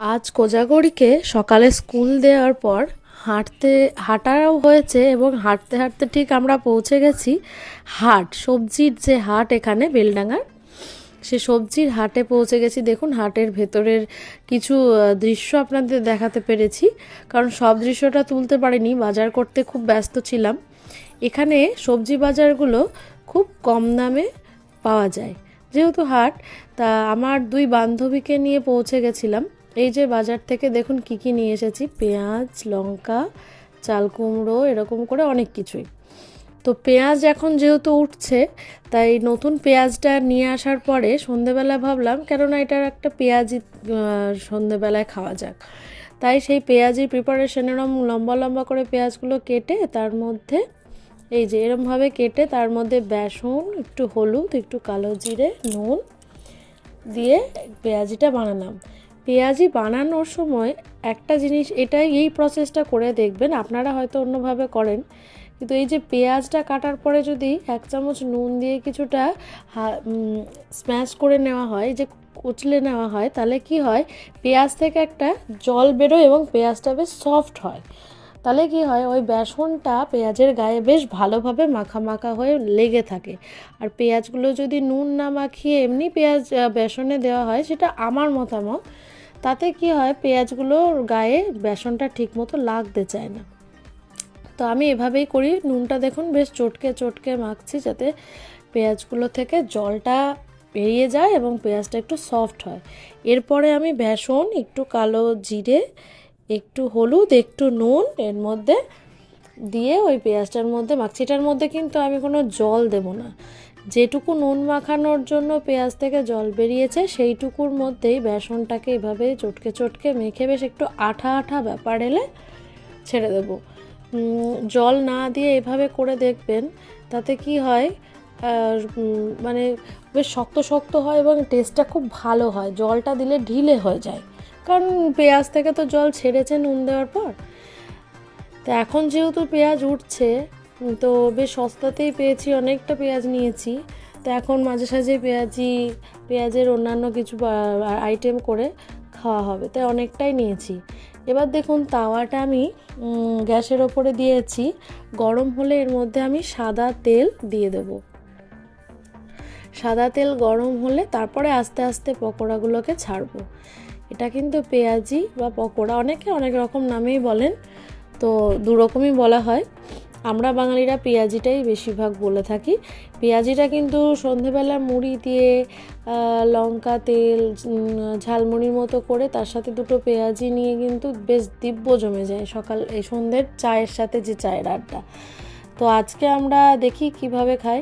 আজ কোজাগরীকে সকালে স্কুল দেওয়ার পর হাঁটতে, হাঁটাও হয়েছে এবং হাঁটতে হাঁটতে ঠিক আমরা পৌঁছে গেছি হাট, সবজির যে হাট এখানে বেলডাঙ্গার, সে সবজির হাটে পৌঁছে গেছি। দেখুন, হাটের ভেতরের কিছু দৃশ্য আপনাদের দেখাতে পেরেছি, কারণ সব দৃশ্যটা তুলতে পারিনি, বাজার করতে খুব ব্যস্ত ছিলাম। এখানে সবজি বাজারগুলো খুব কম দামে পাওয়া যায়। যেহেতু হাট, তা আমার দুই বান্ধবীকে নিয়ে পৌঁছে গেছিলাম। এই যে বাজার থেকে দেখুন কি কি নিয়ে এসেছি। পেঁয়াজ, লঙ্কা, চাল কুমড়ো, এরকম করে অনেক কিছুই। তো পেঁয়াজ এখন যেহেতু উঠছে, তাই নতুন পেঁয়াজটা নিয়ে আসার পরে সন্ধেবেলা ভাবলাম, কেননা এটার একটা পেঁয়াজি সন্ধেবেলায় খাওয়া যাক। তাই সেই পেঁয়াজির প্রিপারেশন এরম লম্বা লম্বা করে পেঁয়াজগুলো কেটে তার মধ্যে, এই যে এরমভাবে কেটে তার মধ্যে বেসন, একটু হলুদ, একটু কালো জিরে, নুন দিয়ে পেঁয়াজিটা বানালাম। পেঁয়াজি বানানোর সময় একটা জিনিস, এটাই এই প্রসেসটা করে দেখবেন। আপনারা হয়তো অন্যভাবে করেন। কিন্তু এই যে পেঁয়াজটা কাটার পরে যদি এক চামচ নুন দিয়ে কিছুটা স্ম্যাশ করে নেওয়া হয় যে কুচলে নেওয়া হয়, তাহলে কি হয়? পেঁয়াজ থেকে একটা জল বেরোয় এবং পেঁয়াজটা বেশ সফট হয়। তাহলে কি হয়, ওই বেসনটা পেঁয়াজের গায়ে বেশ ভালোভাবে মাখা মাখা হয়ে লেগে থাকে। আর পেঁয়াজগুলো যদি নুন না মাখিয়ে এমনি পেঁয়াজ বেসনে দেওয়া হয়, সেটা আমার মতামত, তাতে কি হয় পেঁয়াজগুলোর গায়ে বেসনটা ঠিকমতো লাগতে চায় না। তো আমি এভাবেই করি, নুনটা দেখুন বেশ চটকে চটকে মাখছি যাতে পেঁয়াজগুলো থেকে জলটা বেরিয়ে যায় এবং পেঁয়াজটা একটু সফট হয়। এরপরে আমি বেসন, একটু কালো জিরে একটু হলুদ, একটু নুন, এর মধ্যে দিয়ে ওই পেঁয়াজটার মধ্যে মাখছি এটার মধ্যে কিন্তু আমি কোনো জল দেব না। যেটুকু নুন মাখানোর জন্য পেঁয়াজ থেকে জল বেরিয়েছে, সেইটুকুর মধ্যেই বেসনটাকে এভাবে চটকে চটকে মেখে বেশ একটু আঠা আঠা ব্যাপার এলে ছেড়ে দেবো। জল না দিয়ে এভাবে করে দেখবেন, তাতে কি হয় মানে বেশ শক্ত শক্ত হয় এবং টেস্টটা খুব ভালো হয়। জলটা দিলে ঢিলে হয়ে যায়। কারণ পেঁয়াজ থেকে তো জল ছেড়েছে নুন দেওয়ার পর। তো এখন যেহেতু পেঁয়াজ উঠছে, তো বেশ সস্তাতেই পেয়েছি, অনেকটা পেঁয়াজ নিয়েছি। তো এখন মাঝে সাঝে পেঁয়াজি, পেঁয়াজের অন্যান্য কিছু আইটেম করে খাওয়া হবে, তাই অনেকটাই নিয়েছি। এবার দেখুন তাওয়াটা আমি গ্যাসের ওপরে দিয়েছি। গরম হলে এর মধ্যে আমি সাদা তেল দিয়ে দেবো। সাদা তেল গরম হলে তারপরে আস্তে আস্তে পকোড়াগুলোকে ছাড়বো। এটা কিন্তু পেঁয়াজি বা পকোড়া, অনেকে অনেক রকম নামেই বলেন, তো দু রকমই বলা হয়। আমরা বাঙালিরা পেঁয়াজিটাই বেশিরভাগ বলে থাকি। পেঁয়াজিটা কিন্তু সন্ধেবেলা মুড়ি দিয়ে লঙ্কা, তেল ঝালমুড়ির মতো করে তার সাথে দুটো পেঁয়াজি নিয়ে কিন্তু বেশ দিব্য জমে যায় সকাল, এই সন্ধ্যের চায়ের সাথে যে চায়ের আড্ডা। তো আজকে আমরা দেখি কীভাবে খাই।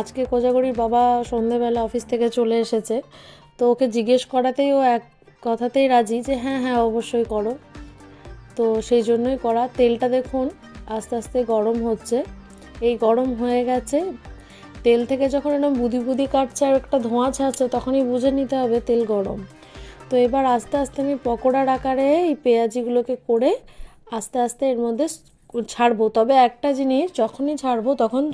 আজকে কোজাগরির বাবা সন্ধেবেলা অফিস থেকে চলে এসেছে। তো ওকে জিজ্ঞেস করাতেই ও এক কথাতেই রাজি যে হ্যাঁ হ্যাঁ অবশ্যই করো। তো সেই জন্যই করা। তেলটা দেখুন, আস্তে আস্তে গরম হচ্ছে। এই গরম হয়ে গেছে। তেল থেকে যখন এরকম বুদি বুদি কাটছে আর একটা ধোঁয়া ছাড়ছে, তখনই বুঝে নিতে হবে তেল গরম। তো এবার আস্তে আস্তে আমি পকোড়ার আকারে এই পেঁয়াজিগুলোকে করে আস্তে আস্তে এর মধ্যে ছাড়বো। তবে একটা জিনিস, যখনই ছাড়বো তখন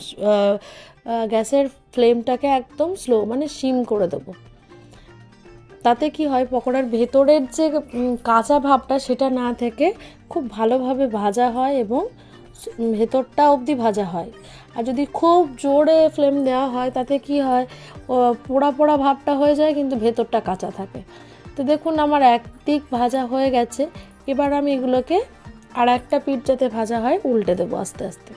গ্যাসের ফ্লেমটাকে একদম স্লো মানে সিম করে দেবো। তাতে কি হয়, পকোড়ার ভেতরের যে কাঁচা ভাবটা সেটা না থেকে খুব ভালোভাবে ভাজা হয় এবং ভেতরটা অবধি ভাজা হয়। আর যদি খুব জোরে ফ্লেম দেওয়া হয়, তাতে কি হয় পোড়া পোড়া ভাবটা হয়ে যায়, কিন্তু ভেতরটা কাঁচা থাকে। তো দেখুন আমার এক দিক ভাজা হয়ে গেছে, এবার আমি এগুলোকে আর একটা পিঠ যাতে ভাজা হয়, উল্টে দেবো আস্তে আস্তে।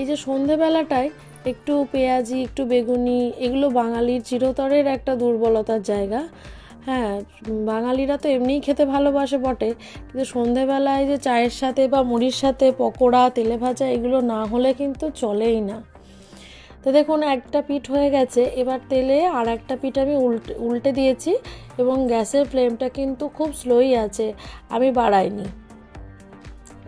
এই যে সন্ধেবেলাটায় একটু পেঁয়াজি, একটু বেগুনি, এগুলো বাঙালির চিরতরের একটা দুর্বলতার জায়গা। হ্যাঁ বাঙালিরা তো এমনিই খেতে ভালোবাসে বটে, কিন্তু সন্ধেবেলায় যে চায়ের সাথে বা মুড়ির সাথে পকোড়া, তেলে ভাজা এগুলো না হলে কিন্তু চলেই না। তো দেখুন, একটা পিঠ হয়ে গেছে, এবার তেলে আর একটা পিঠ আমি উল্টে উল্টে দিয়েছি এবং গ্যাসের ফ্লেমটা কিন্তু খুব স্লোই আছে, আমি বাড়াইনি।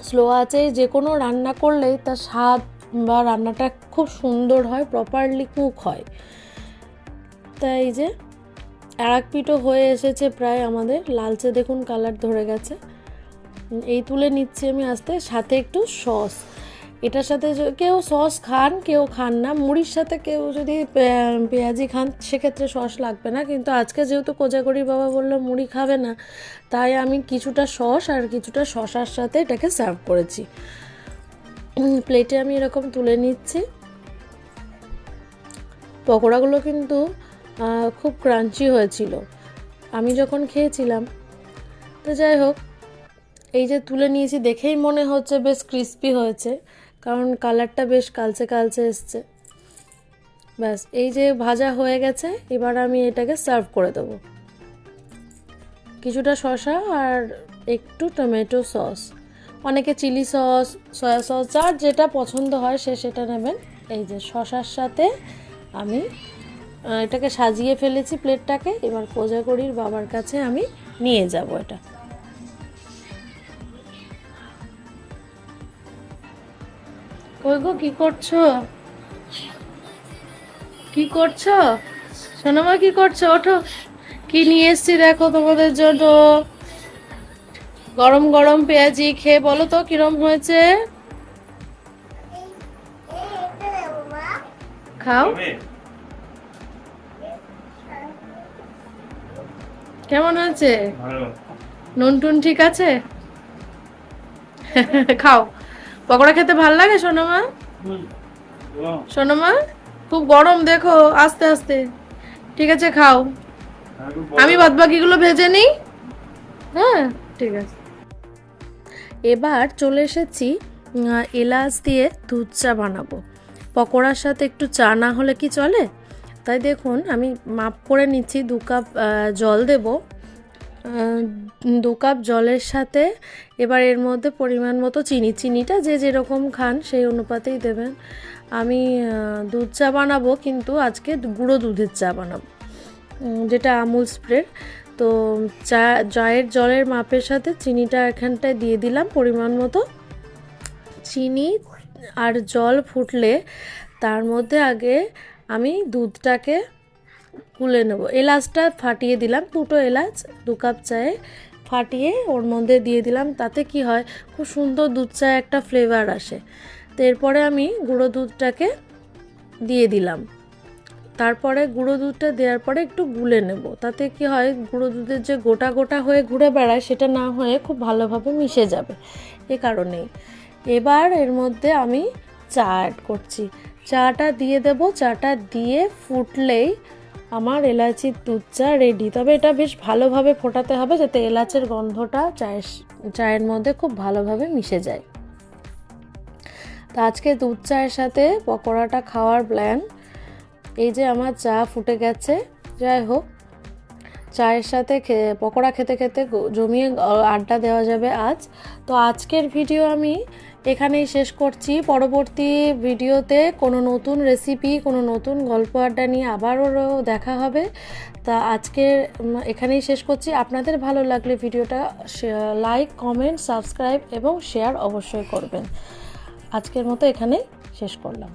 স্লো আছে, যে কোনো রান্না করলেই তার স্বাদ বা রান্নাটা খুব সুন্দর হয় প্রপারলি কুক হয়। তাই যে এক পিঠও হয়ে এসেছে প্রায় আমাদের। লালচে দেখুন কালার ধরে গেছে। এই তুলে নিচ্ছি আমি আস্তে, সাথে একটু সস এটার সাথে কেউ সস খান, কেউ খান না। মুড়ির সাথে কেউ যদি পেঁয়াজি খান, সেক্ষেত্রে সস লাগবে না। কিন্তু আজকে যেহেতু কোজাগরির বাবা বলল মুড়ি খাবে না, তাই আমি কিছুটা সস আর কিছুটা শশার সাথে এটাকে সার্ভ করেছি। প্লেটে আমি এরকম তুলে নিচ্ছি। পকোড়াগুলো কিন্তু খুব ক্রাঞ্চি হয়েছিল। আমি যখন খেয়েছিলাম, তো যাই হোক, এই যে তুলে নিয়েছি দেখেই মনে হচ্ছে বেশ ক্রিস্পি হয়েছে, কারণ কালারটা বেশ কালচে কালচে এসছে। ব্যাস, এই যে ভাজা হয়ে গেছে, এবার আমি এটাকে সার্ভ করে দেবো। কিছুটা শসা আর একটু টমেটো সস অনেকে চিলি সস, সয়া সস, যার যেটা পছন্দ হয় সে সেটা নেবেন। এই যে শশার সাথে আমি এটাকে সাজিয়ে ফেলেছি প্লেটটাকে। এবার কোজাগরির বাবার কাছে আমি নিয়ে যাব এটা। কই গো, কি করছ? কি করছ? সোনামা, কি করছ? ওঠো। কি নিয়ে এসছি দেখো তোমাদের জন্য। গরম গরম পেঁয়াজি খেয়ে বলো তো কিরম হয়েছে? খাও। কেমন হয়েছে? নুন টুন ঠিক আছে? খাও। পকোড়া খেতে ভালো লাগে সোনামা? সোনামা খুব গরম দেখো আস্তে আস্তে। ঠিক আছে খাও। আমি বাদ বাকিগুলো ভেজে নিই। হ্যাঁ ঠিক আছে। এবার চলে এসেছি এলাচ দিয়ে দুধ চা বানাবো। পকোড়ার সাথে একটু চা না হলে কি চলে? তাই দেখুন, আমি মাপ করে নিচ্ছি, দু কাপ জল দেব। দু কাপ জলের সাথে এবার এর মধ্যে পরিমাণ মতো চিনি। চিনিটা যে যেরকম খান সেই অনুপাতেই দেবেন। আমি দুধ চা বানাবো, কিন্তু আজকে গুঁড়ো দুধের চা বানাবো যেটা আমুল স্প্রের। তো চা চায়ের জলের মাপের সাথে চিনিটা এখানটায় দিয়ে দিলাম পরিমাণ মতো। চিনি আর জল ফুটলে তার মধ্যে আগে আমি দুধটাকে গুলে নেব। এলাচটা ফাটিয়ে দিলাম, দুটো এলাচ, দু কাপ চায়ে ফাটিয়ে ওর মধ্যে দিয়ে দিলাম। তাতে কি হয়, খুব সুন্দর দুধ চায়ে একটা ফ্লেভার আসে। তো এরপরে আমি গুঁড়ো দুধটাকে দিয়ে দিলাম। তারপরে গুঁড়ো দুধটা দেওয়ার পরে একটু গুলে নেব। তাতে কি হয়, গুঁড়ো দুধের যে গোটা গোটা হয়ে ঘুরে বেড়ায়, সেটা না হয়ে খুব ভালোভাবে মিশে যাবে। এ কারণেই। এবার এর মধ্যে আমি চা অ্যাড করছি। চাটা দিয়ে দেব। চাটা দিয়ে ফুটলেই আমার এলাচির দুধ চা রেডি তবে এটা বেশ ভালোভাবে ফোটাতে হবে যাতে এলাচের গন্ধটা চায়ের চায়ের মধ্যে খুব ভালোভাবে মিশে যায়। তো আজকে দুধ চায়ের সাথে পকোড়াটা খাওয়ার প্ল্যান এই যে আমার চা ফুটে গেছে, যাই হোক, চায়ের সাথে পকোড়া খেতে খেতে জমিয়ে আড্ডা দেওয়া যাবে আজ। তো আজকের ভিডিও আমি এখানেই শেষ করছি। পরবর্তী ভিডিওতে কোনো নতুন রেসিপি কোনো নতুন গল্প আড্ডা নিয়ে আবারও দেখা হবে। তা আজকের এখানেই শেষ করছি। আপনাদের ভালো লাগলে ভিডিওটা লাইক কমেন্ট সাবস্ক্রাইব এবং শেয়ার অবশ্যই করবেন। আজকের মতো এখানেই শেষ করলাম।